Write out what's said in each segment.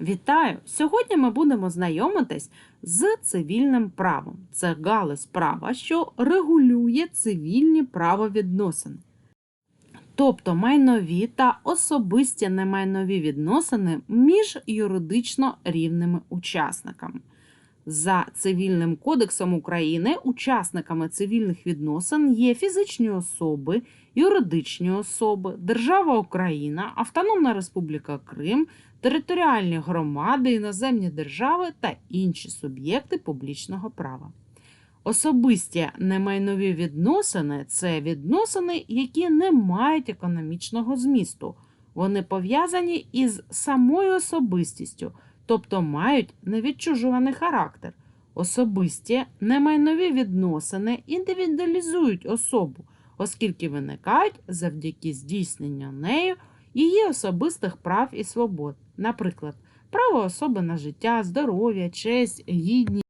Вітаю! Сьогодні ми будемо знайомитись з цивільним правом. Це галузь права, що регулює цивільні правовідносини. Тобто майнові та особисті немайнові відносини між юридично рівними учасниками. За Цивільним кодексом України учасниками цивільних відносин є фізичні особи, юридичні особи, Держава Україна, Автономна Республіка Крим, територіальні громади, іноземні держави та інші суб'єкти публічного права. Особисті немайнові відносини це відносини, які не мають економічного змісту. Вони пов'язані із самою особистістю, тобто мають невідчужуваний характер. Особисті немайнові відносини індивідуалізують особу, оскільки виникають завдяки здійсненню нею її особистих прав і свобод, наприклад, право особи на життя, здоров'я, честь, гідність.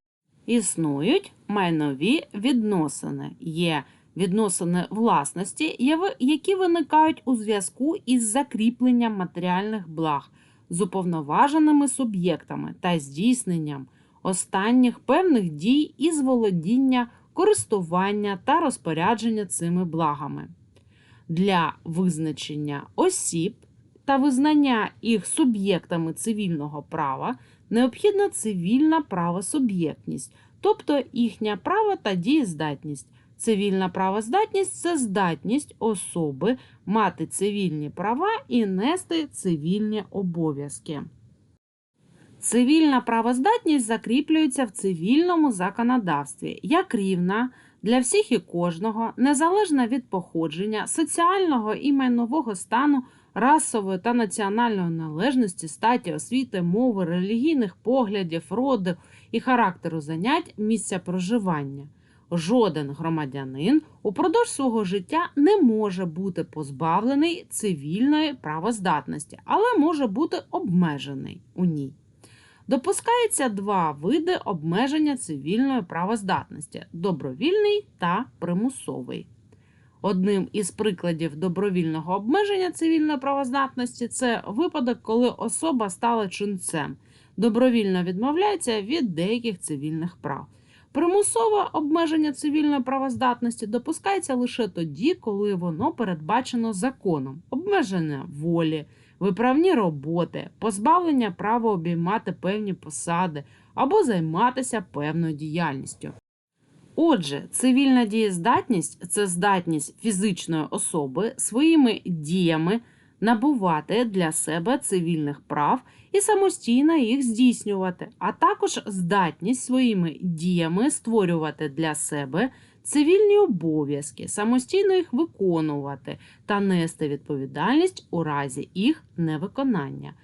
Існують майнові відносини. Є відносини власності, які виникають у зв'язку із закріпленням матеріальних благ з уповноваженими суб'єктами та здійсненням останніх певних дій із володіння, користування та розпорядження цими благами. Для визначення осіб та визнання їх суб'єктами цивільного права необхідна цивільна правосуб'єктність, тобто їхня право та дієздатність. Цивільна правоздатність це здатність особи мати цивільні права і нести цивільні обов'язки. Цивільна правоздатність закріплюється в цивільному законодавстві як рівна для всіх і кожного, незалежно від походження, соціального і майнового стану, расової та національної належності, статі, освіти, мови, релігійних поглядів, роду і характеру занять, місця проживання. Жоден громадянин упродовж свого життя не може бути позбавлений цивільної правоздатності, але може бути обмежений у ній. Допускається два види обмеження цивільної правоздатності добровільний та примусовий. Одним із прикладів добровільного обмеження цивільної правоздатності це випадок, коли особа стала чунцем, добровільно відмовляється від деяких цивільних прав. Примусове обмеження цивільної правоздатності допускається лише тоді, коли воно передбачено законом, обмеження волі, виправні роботи, позбавлення права обіймати певні посади або займатися певною діяльністю. Отже, цивільна дієздатність це здатність фізичної особи своїми діями набувати для себе цивільних прав і самостійно їх здійснювати, а також здатність своїми діями створювати для себе цивільні обов'язки, самостійно їх виконувати та нести відповідальність у разі їх невиконання.